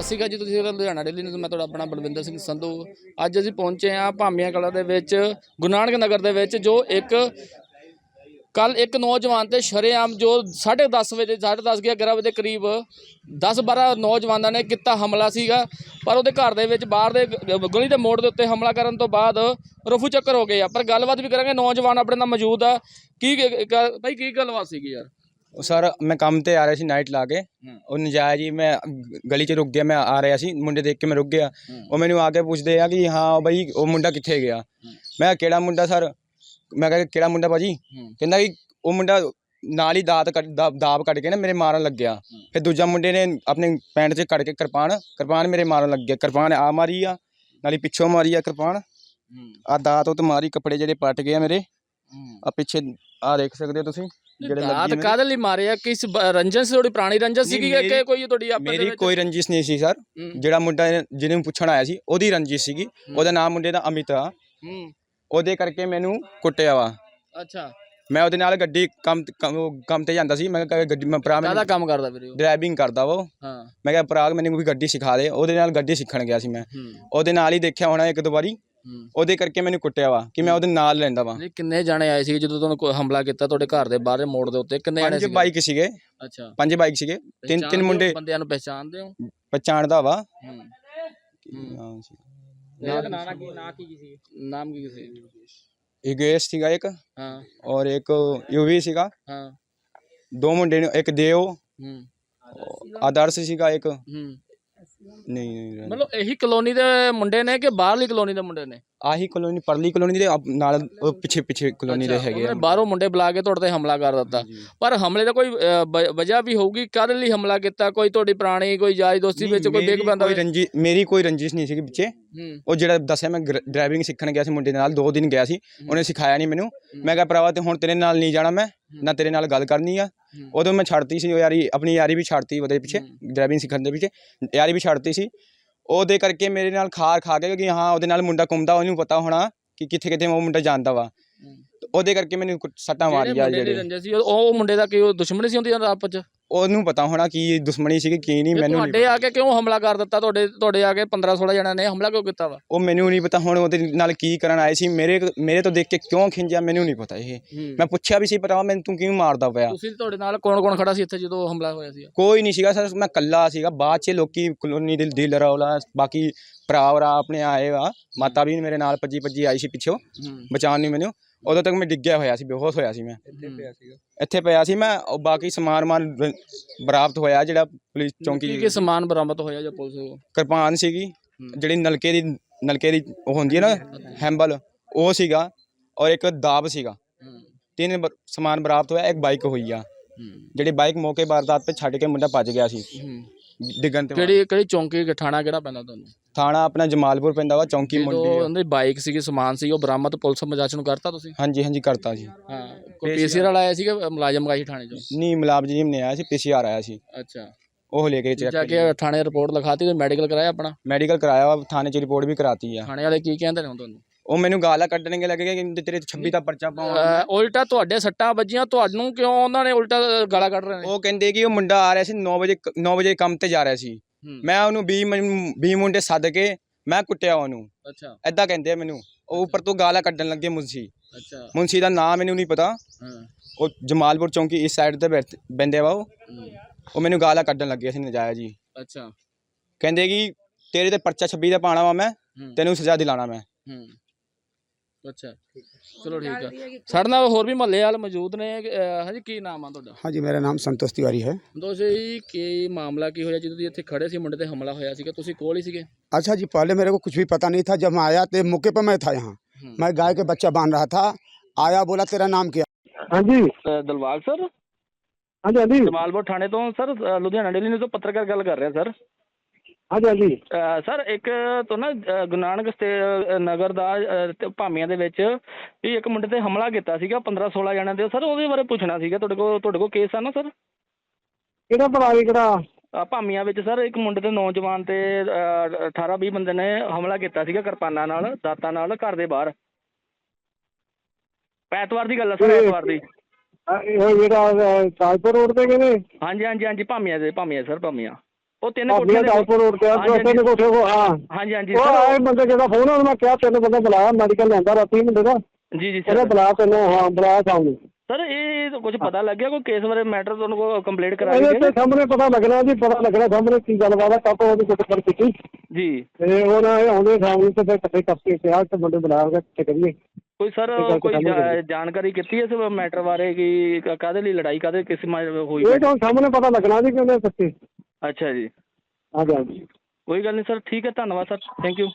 ਸਤਿ ਸ਼੍ਰੀ ਅਕਾਲ ਜੀ, ਤੁਸੀਂ ਦੇਖ ਲੁਧਿਆਣਾ ਡੇਲੀ ਨਿਊਜ਼, ਮੈਂ ਤੁਹਾਡਾ ਆਪਣਾ ਬਲਵਿੰਦਰ ਸਿੰਘ ਸੰਧੂ। ਅੱਜ ਅਸੀਂ ਪਹੁੰਚੇ ਹਾਂ ਭਾਮੀਆਂ ਕਲਾ ਦੇ ਵਿੱਚ, ਗੁਰੂ ਨਾਨਕ ਨਗਰ ਦੇ ਵਿੱਚ, ਜੋ ਇੱਕ ਕੱਲ ਇੱਕ ਨੌਜਵਾਨ ਤੇ ਸ਼ਰੇਆਮ ਜੋ 10:30 ਵਜੇ 10:30 11 ਵਜੇ ਦੇ ਕਰੀਬ 10-12 ਨੌਜਵਾਨਾਂ ਨੇ ਕੀਤਾ ਹਮਲਾ ਸੀਗਾ, ਪਰ ਉਹਦੇ ਘਰ ਦੇ ਵਿੱਚ ਬਾਹਰ ਦੇ ਗ- ਗਲੀ ਦੇ ਮੋੜ ਦੇ ਉੱਤੇ ਹਮਲਾ ਕਰਨ ਤੋਂ ਬਾਅਦ ਰਫੂ ਚੱਕਰ ਹੋ ਗਏ ਆ। ਪਰ ਗੱਲਬਾਤ ਵੀ ਕਰਾਂਗੇ, ਨੌਜਵਾਨ ਆਪਣੇ ਨਾਲ ਮੌਜੂਦ ਆ। ਕੀ ਗ- ਭਾਈ ਕੀ ਗੱਲਬਾਤ ਸੀਗੀ ਯਾਰ? ਉਹ ਸਰ ਮੈਂ ਕੰਮ ਤੇ ਆ ਰਿਹਾ ਸੀ ਨਾਈਟ ਲਾ ਕੇ। ਉਹ ਨਜਾਇਜ਼ ਹੀ ਮੈਂ ਗਲੀ 'ਚ ਰੁਕ ਗਿਆ ਮੈਂ ਆ ਰਿਹਾ ਸੀ ਮੁੰਡੇ ਦੇਖ ਕੇ ਮੈਂ ਰੁਕ ਗਿਆ। ਉਹ ਮੈਨੂੰ ਆ ਕੇ ਪੁੱਛਦੇ ਆ ਕਿ ਹਾਂ ਬਈ ਉਹ ਮੁੰਡਾ ਕਿੱਥੇ ਗਿਆ? ਮੈਂ ਕਿਹਾ ਕਿਹੜਾ ਮੁੰਡਾ ਸਰ? ਮੈਂ ਕਿਹਾ ਕਿਹੜਾ ਮੁੰਡਾ ਭਾਜੀ? ਕਹਿੰਦਾ ਕਿ ਉਹ ਮੁੰਡਾ ਨਾਲ ਹੀ ਦਾਤ ਦਾਬ ਕੱਢ ਕੇ ਨਾ ਮੇਰੇ ਮਾਰਨ ਲੱਗਿਆ। ਫਿਰ ਦੂਜਾ ਮੁੰਡੇ ਨੇ ਆਪਣੇ ਪੈਂਟ 'ਚ ਕੱਢ ਕੇ ਕਿਰਪਾਨ ਕਿਰਪਾਨ ਮੇਰੇ ਮਾਰਨ ਲੱਗ ਗਿਆ ਕਿਰਪਾਨ ਆ ਮਾਰੀ ਆ ਨਾਲੇ ਪਿੱਛੋਂ ਮਾਰੀ ਆ ਕਿਰਪਾਨ। ਆ ਦਾਤ ਉਹ ਤੇ ਮਾਰੀ ਕੱਪੜੇ ਜਿਹੜੇ ਪੱਟ ਗਏ ਆ ਮੇਰੇ। ਆ ਪਿੱਛੇ ਆ ਦੇਖ ਸਕਦੇ ਹੋ ਤੁਸੀਂ। ਜਿਹੜੇ ਦਾਤ ਲੱਗੀ। ਕਾਹਦੇ ਲਈ ਮਾਰਿਆ ਕਿਸ ਬ- ਰੰਜਨ ਸੀ ਤੁਹਾਡੀ ਪੁਰਾਣੀ ਰੰਜਨ ਸੀਗੀ ਕਿ ਮੇਰੀ- ਕੋਈ ਤੁਹਾਡੀ ਆਪਸ ਦੇ ਮੇਰੀ ਵਿੱਚ? ਕੋਈ ਰੰਜਿਸ਼ ਨਹੀਂ ਸੀ ਸਰ। ਹੂੰ, ਜਿਹੜਾ ਮੁੰਡਾ ਜਿਹਨੂੰ ਪੁੱਛਣ ਆਇਆ ਸੀ ਉਹਦੀ ਰੰਜਿਸ਼ ਸੀਗੀ। ਉਹਦਾ ਨਾਮ ਮੁੰਡੇ ਦਾ ਅਮਿਤ। ਆ ਹੂੰ। ਉਹਦੇ ਕਰਕੇ ਮੈਨੂੰ ਕੁੱਟਿਆ ਵਾ। ਅੱਛਾ। ਮੈਂ ਉਹਦੇ ਨਾਲ ਗੱਡੀ ਕੰਮ ਕੰਮ- ਉਹ ਕੰਮ ਤੇ ਜਾਂਦਾ ਸੀ। ਮੈਂ ਕਿਹਾ ਗੱਡੀ ਮੈਂ ਭਰਾ ਕਾਹਦਾ ਮੈਨੂੰ ਕੰਮ ਕਰਦਾ ਵੀਰੇ ਉਹ? ਡਰਾਈਵਿੰਗ ਕਰਦਾ ਵਾ ਉਹ। ਹਾਂ। ਮੈਂ ਕਿਹਾ ਭਰਾ ਮੈਨੂੰ ਵੀ ਗੱਡੀ ਸਿਖਾ ਦੇ। ਉਹਦੇ ਨਾਲ ਗੱਡੀ ਸਿੱਖਣ ਗਿਆ ਸੀ ਮੈਂ। ਹੂੰ। ਉਹਦੇ ਨਾਲ ਹੀ ਦੇਖਿਆ ਹੋਣਾ ਇੱਕ ਦੋ ਵਾਰੀ। ਉਹਦੇ ਕਰਕੇ ਮੈਨੂੰ ਕੁੱਟਿਆ ਵਾ ਕਿ ਮੈਂ ਉਹਦੇ ਨਾਲ ਲੈਂਦਾ ਵਾ। ਨਹੀਂ ਕਿੰਨੇ ਜਾਣੇ ਆਏ ਸੀ ਜਦੋਂ ਤੁਹਾਨੂੰ ਕੋਈ ਹਮਲਾ ਕੀਤਾ ਤੁਹਾਡੇ ਘਰ ਦੇ ਬਾਹਰ ਮੋੜ ਦੇ ਉੱਤੇ? ਕਿੰਨੇ ਜਾਣੇ ਪੰਜ ਸੀ ਬਾਈਕ ਸੀਗੇ। ਅੱਛਾ। ਪੰਜ ਬਾਈਕ ਸੀਗੇ। ਤਿੰਨ ਤਿੰਨ? ਮੁੰਡੇ ਬੰਦਿਆਂ ਨੂੰ ਪਹਿਚਾਣਦੇ ਹੋ? ਪਛਾਣਦਾ ਵਾ। ਹੂੰ। ਨਾਮ ਸੀ ਨਾਮ ਕੀ ਨਾਂ ਕੀ ਸੀ? ਨਾਮ ਕੀ ਸੀ? ਇਗੇਸ਼ ਸੀਗਾ ਇੱਕ। ਹਾਂ। ਔਰ ਇੱਕ ਯੂਵੀ ਸੀਗਾ। ਹਾਂ। ਦੋ ਮੁੰਡੇ ਨੇ ਇੱਕ ਦੇਵ ਹੂੰ। ਆਦਰਸ਼ ਸੀਗਾ ਇੱਕ। ਹੂੰ। ਨਹੀਂ ਨਹੀਂ ਮਤਲਬ ਇਹੀ ਕਲੋਨੀ ਦੇ ਮੁੰਡੇ ਨੇ ਕਿ ਬਾਹਰਲੀ ਕਲੋਨੀ ਦੇ ਮੁੰਡੇ ਨੇ? ਆਹੀ ਕਲੋਨੀ ਪਰਲੀ ਕਲੋਨੀ ਦੇ ਨਾਲ ਉਹ ਪਿੱਛੇ ਪਿੱਛੇ ਕਲੋਨੀ ਦੇ ਹੈਗੇ ਉਹਨਾਂ ਆ। ਨੇ ਬਾਹਰੋਂ ਮੁੰਡੇ ਬੁਲਾ ਕੇ ਤੁਹਾਡੇ ਤੇ ਹਮਲਾ ਕਰ ਦਿੱਤਾ। ਪਰ ਹਮਲੇ ਦਾ ਕੋਈ ਅ, ਵ- ਵਜ੍ਹਾ ਵੀ ਹੋਊਗੀ? ਕਾਹਦੇ ਲਈ ਹਮਲਾ ਕੀਤਾ? ਕੋਈ ਤੁਹਾਡੀ ਪੁਰਾਣੀ ਕੋਈ ਯਾਰੀ ਦੋਸਤੀ ਵਿੱਚ ਕੋਈ ਮੇਰੀ ਬੰਦਾ ਕੋਈ ਰੰਜੀ ਮੇਰੀ ਕੋਈ ਰੰਜਿਸ਼ ਨਹੀਂ ਸੀਗੀ ਪਿੱਛੇ। ਹੂੰ। ਉਹ ਜਿਹੜਾ ਦੱਸਿਆ ਮੈਂ ਡਰਾਈਵਿੰਗ ਸਿੱਖਣ ਗਿਆ ਸੀ ਮੁੰਡੇ ਦੇ ਨਾਲ ਦੋ ਦਿਨ ਗਿਆ ਸੀ। ਉਹਨੇ ਸਿਖਾਇਆ ਨਹੀਂ ਮੈਨੂੰ। ਮੈਂ ਕਿਹਾ ਭਰਾਵਾ ਤੇ ਹੁਣ ਤੇਰੇ ਨਾਲ ਨਹੀਂ ਜਾਣਾ ਮੈਂ। ਨਾ ਤੇਰੇ ਨਾਲ ਗੱਲ ਕਰਨੀ ਆ। ਉਦੋਂ ਮੈਂ ਛੱਡਤੀ ਸੀ ਉਹ ਯਾਰੀ ਆਪਣੀ ਯਾਰੀ ਵੀ ਛੱਡਤੀ ਉਹਦੇ ਪਿੱਛੇ ਡਰਾਈਵਿੰਗ ਸਿੱਖਣ ਦੇ ਪਿੱਛੇ ਯਾਰੀ ਵੀ ਛੱਡਤੀ ਸੀ। ਉਹਦੇ ਕਰਕੇ ਮੇਰੇ ਨਾਲ ਖਾਰ ਖਾ ਕੇ ਕਿ ਹਾਂ ਉਹਦੇ ਨਾਲ ਮੁੰਡਾ ਘੁੰਮਦਾ ਉਹਨੂੰ ਪਤਾ ਹੋਣਾ ਕਿ ਕਿੱਥੇ ਕਿੱਥੇ ਉਹ ਮੁੰਡਾ ਜਾਣਦਾ ਵਾ। ਉਹਦੇ ਕਰਕੇ ਮੈਨੂੰ ਸੱਟਾਂ ਮਾਰੀਆਂ ਜਿਹੜੇ ਸੀ ਉਹ ਮੁੰਡੇ ਦਾ ਕੀ ਉਹ ਦੁਸ਼ਮਣੀ ਸੀ ਹੁੰਦੀ ਆਪਸ ਚ? ਉਹਨੂੰ ਪਤਾ ਹੋਣਾ ਕੀ ਦੁਸ਼ਮਣੀ ਸੀਗੀ ਕੀ ਨਹੀਂ ਤੇ ਮੈਨੂੰ ਨਹੀਂ ਤੁਹਾਡੇ ਆ ਕੇ ਕਿਉਂ ਹਮਲਾ ਕਰ ਦਿੱਤਾ? ਤੁਹਾਡੇ ਤੁਹਾਡੇ ਆ ਕੇ 15 16 ਜਣਿਆਂ ਨੇ ਹਮਲਾ ਕਿਉਂ ਕੀਤਾ ਵਾ? ਉਹ ਮੈਨੂੰ ਨਹੀਂ ਪਤਾ ਹੁਣ ਉਹਦੇ ਨਾਲ ਕੀ ਕਰਨ ਆਏ ਸੀ। ਮੇਰੇ ਮੇਰੇ ਤੋਂ ਦੇਖ ਕੇ ਕਿਉਂ ਖਿੰਜਿਆ ਮੈਨੂੰ ਨਹੀਂ ਪਤਾ ਇਹ। ਮੈਂ ਪੁੱਛਿਆ ਵੀ ਸੀ ਭਰਾ ਮੈਨੂੰ ਤੂੰ ਕਿਉਂ ਮਾਰਦਾ ਪਿਆ? ਤੁਸੀਂ ਤੁਹਾਡੇ ਨਾਲ ਕੌਣ ਕੌਣ ਖੜਾ ਸੀ ਇੱਥੇ ਜਦੋਂ ਹਮਲਾ ਹੋਇਆ ਸੀ ਕੋਈ ਨਹੀਂ ਸੀਗਾ ਸਰ ਮੈਂ ਕੱਲਾ ਸੀਗਾ। ਬਾਅਦ ਚ ਲੋਕੀ ਕਲੋਨੀ ਦੇ ਡੀਲਰ ਔਲਾ ਬਾਕੀ ਭਰਾ ਵਰਾ ਆਪਣੇ ਆਏ ਆ। ਮਾਤਾ ਵੀ ਮੇਰੇ ਨਾਲ ਭੱਜੀ ਭੱਜੀ ਆਈ ਸੀ ਪਿੱਛੋਂ। ਬਚਾਉਣ ਨੂੰ ਮੈਨੂੰ। ਉਦੋਂ ਤੱਕ ਮੈਂ ਡਿੱਗਿਆ ਹੋਇਆ ਸੀ ਬੇਹੋਸ਼ ਹੋਇਆ ਸੀ ਮੈਂ। ਇੱਥੇ ਪਿਆ ਸੀ ਮੈਂ ਉਹ ਬਾਕੀ ਸਮਾਨ ਮਾਨ ਰ- ਬਰਾਮਦ ਹੋਇਆ ਜਿਹੜਾ ਪੁਲਿਸ ਕੀ ਚੌਂਕੀ ਕੀ ਸਮਾਨ ਬਰਾਮਦ ਹੋਇਆ ਜਾਂ ਪੁਲਿਸ ਕੋਲ? ਕਿਰਪਾਨ ਸੀਗੀ ਜਿਹੜੀ ਨਲਕੇ ਦੀ ਨਲਕੇ ਦੀ ਉਹ ਹੁੰਦੀ ਹੈ ਨਾ ਹੈਂਬਲ ਉਹ ਸੀਗਾ ਔਰ ਇੱਕ ਦਾਬ ਸੀਗਾ। ਤਿੰਨ ਬ- ਸਮਾਨ ਬਰਾਮਦ ਹੋਇਆ ਇੱਕ ਬਾਈਕ ਹੋਈ ਆ। ਜਿਹੜੀ ਬਾਈਕ ਮੌਕੇ ਵਾਰਦਾਤ ਤੇ ਛੱਡ ਕੇ ਮੁੰਡਾ ਭੱਜ ਗਿਆ ਸੀ। ਹੂੰ। ਡਿੱਗਣ ਤੇ। ਕਿਹੜੀ ਕਿਹੜੀ ਚੌਂਕੀ ਥਾਣਾ ਕਿਹੜਾ ਪੈਂਦਾ ਤੁਹਾਨੂੰ? ਥਾਣਾ ਆਪਣਾ ਜਮਾਲਪੁਰ ਪੈਂਦਾ ਵਾ ਚੌਂਕੀ ਜਦੋਂ ਮੁੰਡੀ ਆ। ਉਹਦੀ ਬਾਈਕ ਸੀਗੀ ਸਮਾਨ ਸੀ ਉਹ ਬਰਾਮਦ ਪੁਲਿਸ ਮਜਾਚ ਨੂੰ ਕਰਤਾ ਤੁਸੀਂ? ਹਾਂਜੀ ਹਾਂਜੀ ਕਰਤਾ ਜੀ। ਹਾਂ ਕੋਈ ਪੀਸੀਆਰ ਵਾਲਾ ਆਇਆ ਸੀਗਾ ਮੁਲਾਜ਼ਮ ਗਾਈ ਥਾਣੇ ਚੋਂ? ਨਹੀਂ ਮੁਲਾਜ਼ਮ ਜੀ ਨੇ ਆਇਆ ਸੀ ਪੀਸੀਆਰ ਆਇਆ ਸੀ। ਅੱਛਾ। ਉਹ ਲੈ ਕੇ ਚੈੱਕ ਜਾ ਕੇ ਥਾਣੇ ਰਿਪੋਰਟ ਲਿਖਾਤੀ ਕੋਈ ਮੈਡੀਕਲ ਕਰਾਇਆ ਆਪਣਾ? ਮੈਡੀਕਲ ਕਰਾਇਆ ਵਾ ਥਾਣੇ ਚ ਰਿਪੋਰਟ ਵੀ ਕਰਾਤੀ ਆ। ਥਾਣੇ ਵਾਲੇ ਕੀ ਕਹਿੰਦੇ ਨੇ ਹੁਣ ਤੁਹਾਨੂੰ? ਉਹ ਮੈਨੂੰ ਗਾਲਾਂ ਕੱਢਣਗੇ ਲੱਗੇ ਕਿ ਤੇਰੇ 26 ਦਾ ਪਰਚਾ ਪਾਉਣਾ ਅਹ ਉਲਟਾ ਤੁਹਾਡੇ ਸੱਟਾਂ ਵੱਜੀਆਂ ਤੁਹਾਨੂੰ ਕਿਉਂ ਉਹਨਾਂ ਨੇ ਉਲਟਾ ਗਾਲਾਂ ਕੱਢ ਰਹੇ ਨੇ? ਉਹ ਕਹਿੰਦੇ ਕਿ ਉਹ ਮੁੰਡਾ ਆ ਰਿਹਾ ਸੀ 9 ਵਜੇ 9 ਵਜੇ ਕੰਮ ਤੇ ਜਾ ਰਿਹਾ ਸੀ। ਹੂੰ, ਮੈਂ ਉਹਨੂੰ 20 20 ਮੁੰਡੇ ਸੱਦ ਕੇ ਮੈਂ ਕੁੱਟਿਆ ਉਹਨੂੰ। ਅੱਛਾ। ਐਦਾਂ ਕਹਿੰਦੇ ਆ ਮੈਨੂੰ। ਉਹ ਉੱਪਰ ਤੋਂ ਗਾਲਾਂ ਕੱਢਣ ਲੱਗੇ ਮੁੰਸੀ ਅੱਛਾ। ਮੁੰਸੀ ਦਾ ਨਾਮ ਮੈਨੂੰ ਨਹੀਂ ਪਤਾ। ਹਾਂ। ਉਹ ਜਮਾਲਪੁਰ ਚੌਂਕੀ ਇਸ ਸਾਈਡ ਤੇ ਬੈਠ- ਬਹਿੰਦੇ ਵਾ ਉਹ। ਹੂੰ, ਉਹ ਮੈਨੂੰ ਗਾਲਾਂ ਕੱਢਣ ਲੱਗੇ ਸੀ ਨਜਾਇਜ਼ ਜੀ ਅੱਛਾ। ਕਹਿੰਦੇ ਕਿ ਤੇਰੇ ਤੇ ਪਰਚਾ 26 ਦਾ ਪਾਣਾ ਵਾ ਮੈਂ ਹੂੰ, ਤੈਨੂੰ ਸਜ਼ਾ ਦਿਲਾਣਾ ਮੈਂ। ਹੂੰ। ਅੱਛਾ ਚਲੋ ਠੀਕ ਆ ਸਾਡੇ ਨਾਲ ਹੋਰ ਵੀ ਮਹੱਲੇ ਵਾਲ ਮੌਜੂਦ ਨੇ ਅਹ ਹਾਂਜੀ ਕੀ ਨਾਮ ਆ ਤੁਹਾਡਾ हाँ जी मेरा नाम संतोष तिवारी है ਦੋਸੀ ਕੀ ਮਾਮਲਾ ਕੀ ਹੋਇਆ ਜਦੋਂ ਤੁਸੀਂ ਇੱਥੇ ਖੜੇ ਸੀ ਮੁੰਡੇ ਤੇ ਹਮਲਾ ਹੋਇਆ ਸੀਗਾ ਤੁਸੀਂ ਕੋਲ ਹੀ ਸੀਗੇ अच्छा जी पहले मेरे को कुछ भी पता नहीं था जब मैं आया तो मौके पर मैं था यहाँ हम्म। मैं गाय के बच्चा बांध रहा था आया बोला तेरा नाम क्या हाँ जी ਦਲਵਾਗ ਸਰ हाँ जी हाँ जी ਜਮਾਲਪੁਰ ਥਾਣੇ ਤੋਂ ਸਰ ਲੁਧਿਆਣਾ ਡੇਲੀ ਨਿਊਜ਼ ਤੋਂ ਪੱਤਰਕਾਰ ਗੱਲ ਕਰ ਰਿਹਾ ਸਰ ਹਾਂਜੀ ਹਾਂਜੀ। ਅਹ ਸਰ ਇੱਕ ਤੋਂ ਨਾ ਅਹ ਨਗਰ ਦਾ ਭਾਮੀਆਂ ਦੇ ਵਿੱਚ ਵੀ ਇੱਕ ਮੁੰਡੇ ਤੇ ਹਮਲਾ ਕੀਤਾ ਸੀਗਾ 15 16 ਜਣਿਆਂ ਦੇ। ਸਰ ਉਹਦੇ ਬਾਰੇ ਪੁੱਛਣਾ ਸੀਗਾ ਤੁਹਾਡੇ ਕੋਲ ਤੁਹਾਡੇ ਕੋਲ ਕੇਸ ਆ ਨਾ ਸਰ? ਕਿਹੜਾ ਭਲਾ ਕਿਹੜਾ? ਭਾਮੀਆਂ ਵਿੱਚ ਸਰ ਇੱਕ ਮੁੰਡੇ ਤੇ ਨੌਜਵਾਨ ਤੇ 18 20 ਬੰਦੇ ਨੇ ਹਮਲਾ ਕੀਤਾ ਸੀਗਾ ਕਿਰਪਾਨਾਂ ਨਾਲ ਦਾਤਾਂ ਨਾਲ ਘਰ ਦੇ ਬਾਹਰ। ਐਤਵਾਰ ਦੀ ਗੱਲ ਆ ਸਰ ਐਤਵਾਰ ਦੀ। ਅਹ ਜਿਹੜਾ ਅਹ, ਰੋਡ ਤੇ ਕਹਿੰਦੇ ਹਾਂਜੀ ਹਾਂਜੀ ਹਾਂਜੀ ਭਾਮੀਆਂ ਦੇ ਭਾਮੀਆਂ ਸਰ ਭਾਮੀਆਂ। ਉਹ ਤਿੰਨ ਕੋਠੀਆਂ ਦੇ ਦਾਲਪੁਰ ਰੋਡ ਤੇ ਆ ਹਾਂਜੀ, ਤਿੰਨ ਕੋਠੇ ਕੋ ਹਾਂ। ਹਾਂਜੀ ਹਾਂਜੀ ਉਹ ਸਰ। ਆਏ ਬੰਦੇ ਜਿਹੜਾ ਫੋਨ ਉਹਨੂੰ ਮੈਂ ਕਿਹਾ ਤਿੰਨ ਬੰਦੇ ਬੁਲਾਇਆ ਮੈਡੀਕਲ ਲਿਆਂਦਾ ਰਾਤੀ ਮੁੰਡੇ ਦਾ। ਜੀ ਜੀ ਉਹਨੇ ਸਰ। ਬੁਲਾ ਤੈਨੂੰ ਹਾਂ ਬੁਲਾਇਆ ਸਾਹਮਣੇ। ਸਰ ਇਹ ਕੁਝ ਪਤਾ ਲੱਗਿਆ ਕੋਈ ਕੇਸ ਬਾਰੇ ਮੈਟਰ ਤੁਹਾਨੂੰ ਕੋਈ ਕੰਪਲੀਟ ਕਰਾਈ ਇਹਦੇ ਤੇ ਸਾਹਮਣੇ ਪਤਾ ਲੱਗਣਾ ਜੀ ਪਤਾ ਲੱਗਣਾ ਸਾਹਮਣੇ ਕੀ ਗੱਲਬਾਤ ਆ ਕਾਪੋ ਉਹਦੀ ਕੁੱਟ ਕਰ ਕੀਤੀ। ਜੀ। ਤੇ ਉਹ ਨਾ ਇਹ ਆਉਂਦੇ ਸਾਹਮਣੇ ਤੇ ਫਿਰ ਇਕੱਠੇ ਕੱਪੇ ਕਿਹਾ ਤੇ ਬੰਦੇ ਬੁਲਾਇਆ ਗਿਆ ਤੇ ਕਰੀਏ। ਕੋਈ ਸਰ ਇਹ ਗੱਲ ਕੋਈ ਤਾਂ ਸਮਝ ਜਾ- ਗਏ। ਜਾਣਕਾਰੀ ਕੀਤੀ ਇਸ ਮੈਟਰ ਬਾਰੇ ਕਿ ਕ- ਕਾਹਦੇ ਲਈ ਲੜਾਈ ਕਾਹਦੇ ਕਿਸ ਮਾਰ ਹੋਈ? ਇਹ ਤਾਂ ਸਾਹਮਣੇ ਪਤਾ ਲੱਗਣਾ ਜੀ ਕਿ ਉਹਨੇ ਸੱਚੇ ਅੱਛਾ ਜੀ। ਹਾਂਜੀ ਹਾਂਜੀ। ਕੋਈ ਗੱਲ ਨਹੀਂ ਸਰ ਠੀਕ ਹੈ ਧੰਨਵਾਦ ਸਰ। Thank you